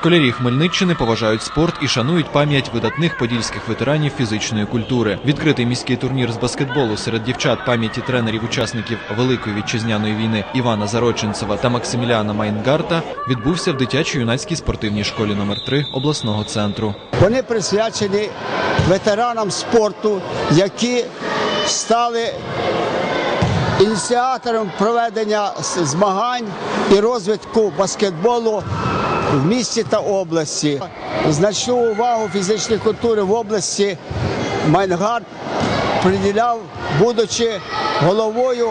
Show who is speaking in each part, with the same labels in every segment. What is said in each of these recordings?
Speaker 1: Школярі Хмельниччини поважають спорт і шанують пам'ять видатних подільських ветеранів фізичної культури. Відкритий міський турнір з баскетболу серед дівчат пам'яті тренерів учасників Великої вітчизняної війни Івана Зароченцева та Максиміляна Майнгарта відбувся в дитячо-юнацькій спортивній школі номер 3 обласного центру.
Speaker 2: Вони присвячені ветеранам спорту, які стали ініціатором проведення змагань і розвитку баскетболу в місті та області. Значну увагу фізичній культурі в області Майнгард приділяв, будучи головою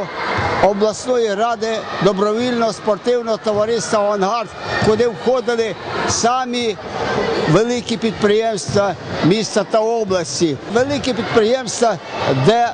Speaker 2: обласної ради добровільного спортивного товариства Авангард, куди входили самі великі підприємства міста та області, великі підприємства, де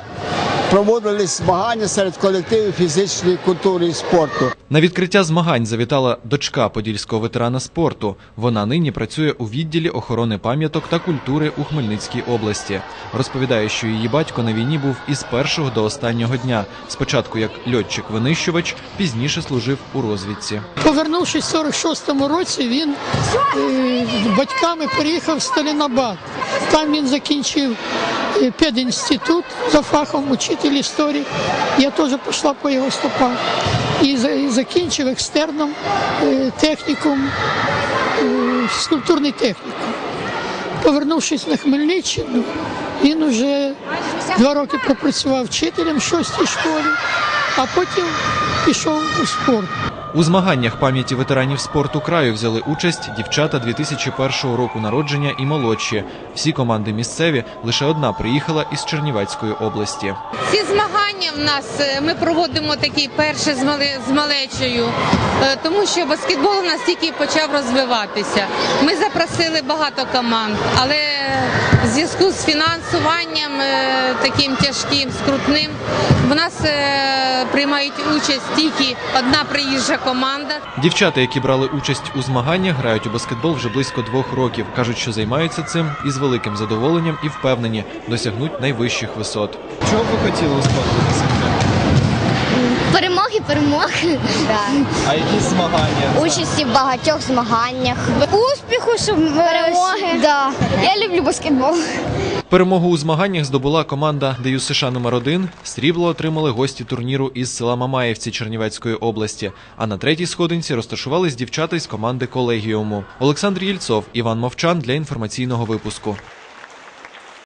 Speaker 2: проводились змагання серед колективів фізичної культури і спорту.
Speaker 1: На відкриття змагань завітала дочка подільського ветерана спорту. Вона нині працює у відділі охорони пам'яток та культури у Хмельницькій області. Розповідає, що її батько на війні був із першого до останнього дня. Спочатку як льотчик-винищувач, пізніше служив у розвідці.
Speaker 3: Повернувшись в 46-му році, він е, з батьками переїхав в Сталінабад. Там він закінчив пединститут за фахом учитель історії. Я теж пішла по. І, за- і закінчив екстерном е, технікум, е, скульптурний технікум. Повернувшись на Хмельниччину, він уже два роки пропрацював вчителем в шостій школі, а потім пішов у спорт.
Speaker 1: У змаганнях пам'яті ветеранів спорту краю взяли участь дівчата 2001 року народження і молодші. Всі команди місцеві, лише одна приїхала із Чернівецької області.
Speaker 4: Ці змагання в нас е, ми проводимо такі перші з малечою, е, тому що баскетбол у нас тільки почав розвиватися. Ми запросили багато команд, але в зв'язку з фінансуванням е, таким тяжким, скрутним, в нас приймають участь тільки одна приїжджа команда.
Speaker 1: Дівчата, які брали участь у змаганнях, грають у баскетбол вже близько двох років. кажуть, що займаються цим із великим задоволенням і впевнені, досягнуть найвищих висот.
Speaker 5: Чого б ви хотіли у спорту досягти?
Speaker 6: Перемоги, перемоги.
Speaker 5: А які змагання?
Speaker 6: Участі в багатьох змаганнях. Успіху, щоб перемоги. Да. Я люблю баскетбол.
Speaker 1: Перемогу у змаганнях здобула команда ДЮСШ США номер 1 Срібло отримали гості турніру із села Мамаєвці Чернівецької області. А на третій сходинці розташувались дівчата із команди колегіуму. Олександр Єльцов, Іван Мовчан для інформаційного випуску.